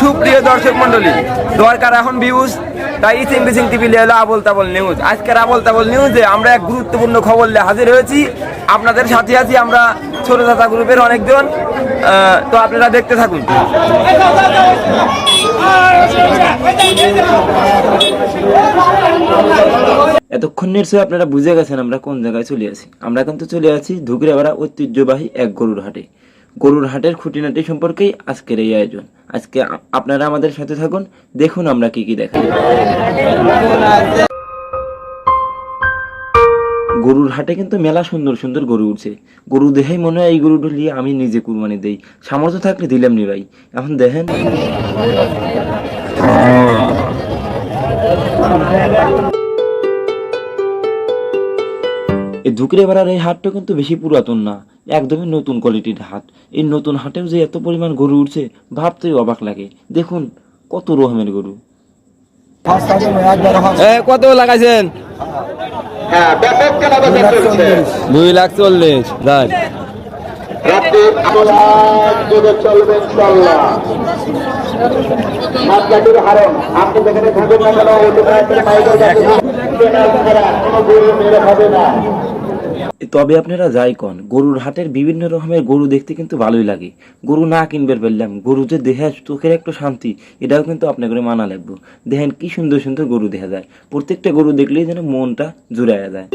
সুপ্রিয় দর্শক মন্ডলী দরকার এখন ভিউজ তাই ইসিং বিসিং টিভি হলো আবল তাবল নিউজ আজকের আবল তাবল নিউজে আমরা এক গুরুত্বপূর্ণ খবর নিয়ে হাজির হয়েছি। আপনাদের সাথে আছি আমরা ছোট দাদা গ্রুপের অনেকজন। তো আপনারা দেখতে থাকুন। এতক্ষণ নিশ্চয়ই আপনারা বুঝে গেছেন আমরা কোন জায়গায় চলে আছি। আমরা কিন্তু চলে আছি ধুকরেপাড়া ঐতিহ্যবাহী এক গরুর হাটে। গরুর হাটের খুঁটিনাটি সম্পর্কেই আজকের এই আয়োজন। আজকে আপনারা আমাদের সাথে থাকুন, দেখুন আমরা কি কি দেখাই। গরুর হাটে কিন্তু মেলা সুন্দর সুন্দর গরু উঠছে। গরু দেখেই মনে হয় এই গরুটা নিয়ে আমি নিজে কুরবানি দেই। সামর্থ্য থাকলে দিলাম নি ভাই। এখন দেখেন। এই ধুকরে বেড়ার এই হাটটা কিন্তু বেশি পুরাতন না। একদমই নতুন কোয়ালিটির হাট। এই নতুন হাটেও যে এত পরিমাণ গরু উঠছে ভাবতেই অবাক লাগে। দেখুন কত রকমের গরু। কত লাগাইছেন? হ্যাঁ দুই লাখ চল্লিশ। চলবে আপনি যেখানে থাকবেন না তবে আপনারা যাই কন, গরুর হাটের বিভিন্ন রকমের গরু দেখতে কিন্তু ভালোই লাগে। গরু না কিনবার পারলাম গরু যে দেহে চোখের একটা শান্তি, এটাও কিন্তু আপনাকে মানা লাগবে। দেখেন কি সুন্দর সুন্দর গরু দেখা যায়। প্রত্যেকটা গরু দেখলেই যেন মনটা জুড়াইয়া যায়।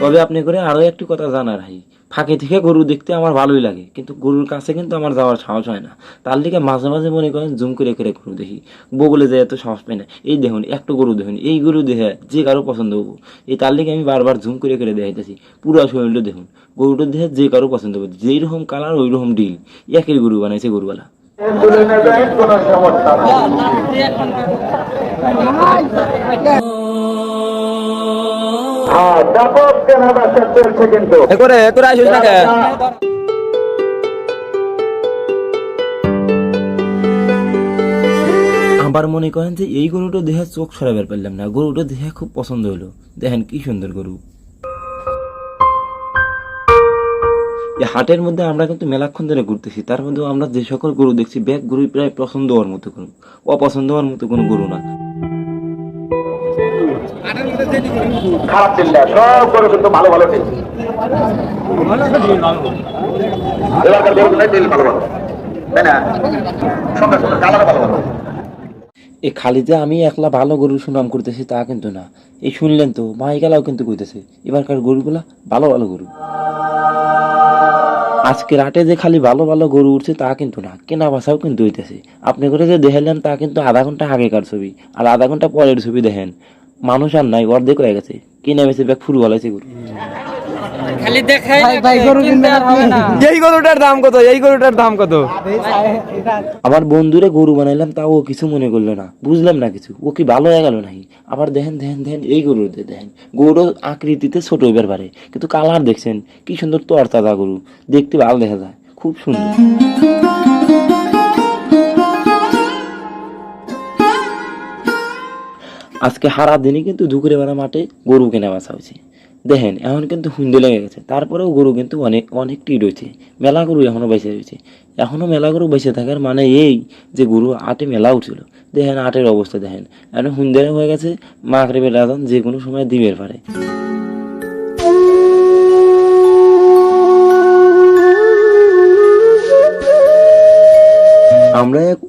তবে আপনি করে আরও একটি কথা জানার হাই। ফাঁকে থেকে গরু দেখতে আমার ভালোই লাগে। কিন্তু গরুর কাছে কিন্তু আমার যাওয়ার সাহস হয় না। তার লিগে মাঝে মাঝে মনে করেন জুম করে করে গরু দেখি। বগলে যায় এত সাহস পাই না। এই দেখুন একটা গরু দেখুন এই গরু দেখে যে কারও পছন্দ হব। এই তার লিগে আমি বারবার জুম করে করে দেখাইতেছি। পুরো শরীরটা দেখুন গরুটা দেখে যে কারও পছন্দ হবে। যেই রকম কালার ওই রকম ডিল। একের গরু বানাইছে গরুওয়ালা। কোনো সমস্যা ব্যাপক কেনাবেচা চলছে কিন্তু। করে তোরা আসিস না আবার মনে করেন যে এই গরুটা দেহে চোখ সরাবার পারলাম না গরুটা দেহে খুব পছন্দ হলো। দেখেন কি সুন্দর গরু। হাটের মধ্যে আমরা কিন্তু মেলাক্ষণ ধরে ঘুরতেছি তার মধ্যে আমরা যে সকল গরু দেখছি ব্যাগ গরু প্রায় পছন্দ হওয়ার মতো কোনো অপছন্দ হওয়ার মতো কোনো গরু না। খারাপ দিন না সব করে কিন্তু ভালো ভালো দিন। এলাকার গরুগুলাই দিল ভালো ভালো। তাই না? সুন্দর সুন্দর কালার ভালো ভালো। এই খালিতে আমি একলা ভালো গরুর সুনাম করতেছি তা কিন্তু না। এই শুনলেন তো মাইকালাও কিন্তু কইতেছে এবারকার গরুগুলা ভালো ভালো গরু। আজকে রাতে যে খালি ভালো ভালো গরু উঠছে তা কিন্তু না কেনা বাসাও কিন্তু হইতেছে। আপনি করে যে দেখালেন তা কিন্তু আধা ঘণ্টা আগেকার ছবি আর আধা ঘণ্টা পরের ছবি দেখেন। মানুষ আর নাই অর্ধেক হয়ে গেছে। কিনে বেছে ব্যাগ ফুরু হলাইছে গরু খালি দেখাই ভাই গরু হবে না। এই গরুটার দাম কত? এই গরুটার দাম কত? আমার বন্ধুরে গরু বানাইলাম তাও ও কিছু মনে করল না। বুঝলাম না কিছু। ও কি ভালো হয়ে গেল নাকি? আবার দেখেন দেখেন দেখেন এই গরু দেখেন। গরু আকৃতিতে ছোট হইবার পারে। কিন্তু কালার দেখছেন কি সুন্দর তর তাজা গরু। দেখতে ভালো দেখা যায়। খুব সুন্দর। আজকে হারা দিনই কিন্তু দুপুরে বেলা মাঠে গরু কেনা বাসা হয়েছে। দেখেন, এখন কিন্তু হুন্দে লেগে গেছে। তারপরেও গরু কিন্তু অনেক অনেক অনেকটি রয়েছে মেলা গরু এখনও বেঁচে রয়েছে এখনও মেলা গরু বেঁচে থাকার মানে এই যে গরু আটে মেলা উঠছিল। দেখেন আটের অবস্থা, দেখেন। এখন হুন্দে হয়ে গেছে মাকড়ে বেলা যে কোনো সময় দিবের পারে।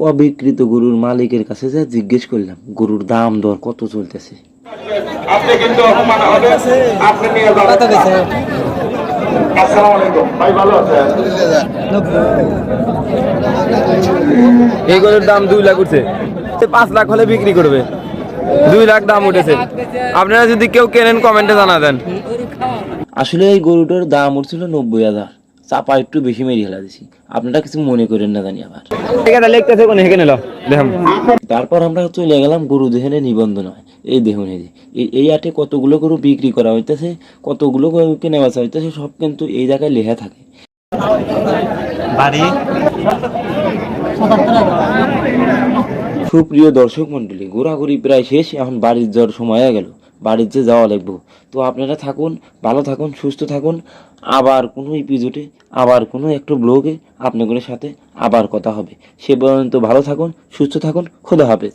অবিকৃত গরুর মালিকের কাছে যা জিজ্ঞেস করলাম গরুর দাম দর কত চলতেছে? আপনি কিন্তু অপমান হবে আপনি নিয়ে যাবেন আসসালামু আলাইকুম। ভাই ভালো আছেন? এই গরুর দাম দুই লাখ উঠছে। পাঁচ লাখ হলে বিক্রি করবে। দুই লাখ দাম উঠেছে। আপনারা যদি কেউ কেনেন কমেন্টে জানা দেন। আসলে এই গরুটার দাম উঠছিল নব্বই হাজার। চাপা একটু বেশি মেরে হেলা দিছি। আপনারা কিছু মনে করেন না জানি আবার। তারপর আমরা চলে গেলাম গরু দেহেনে নিবন্ধন হয়। এই দেখুন এই যে এই- আটে কতগুলো গরু বিক্রি করা হইতেছে কতগুলো গরু কেনা বেচা হইতেছে সব কিন্তু এই জায়গায় লেখা থাকে। সুপ্রিয় দর্শক মন্ডলী ঘোরাঘুরি প্রায় শেষ এখন বাড়ির জ্বর সময় গেল। বাড়িতে যাওয়া লাগবো। তো আপনারা থাকুন, ভালো থাকুন, সুস্থ থাকুন। আবার কোনো এপিসোডে আবার কোনো একটা ব্লগে আপনাদের সাথে আবার কথা হবে। সে পর্যন্ত ভালো থাকুন, সুস্থ থাকুন, খোদা হাফেজ।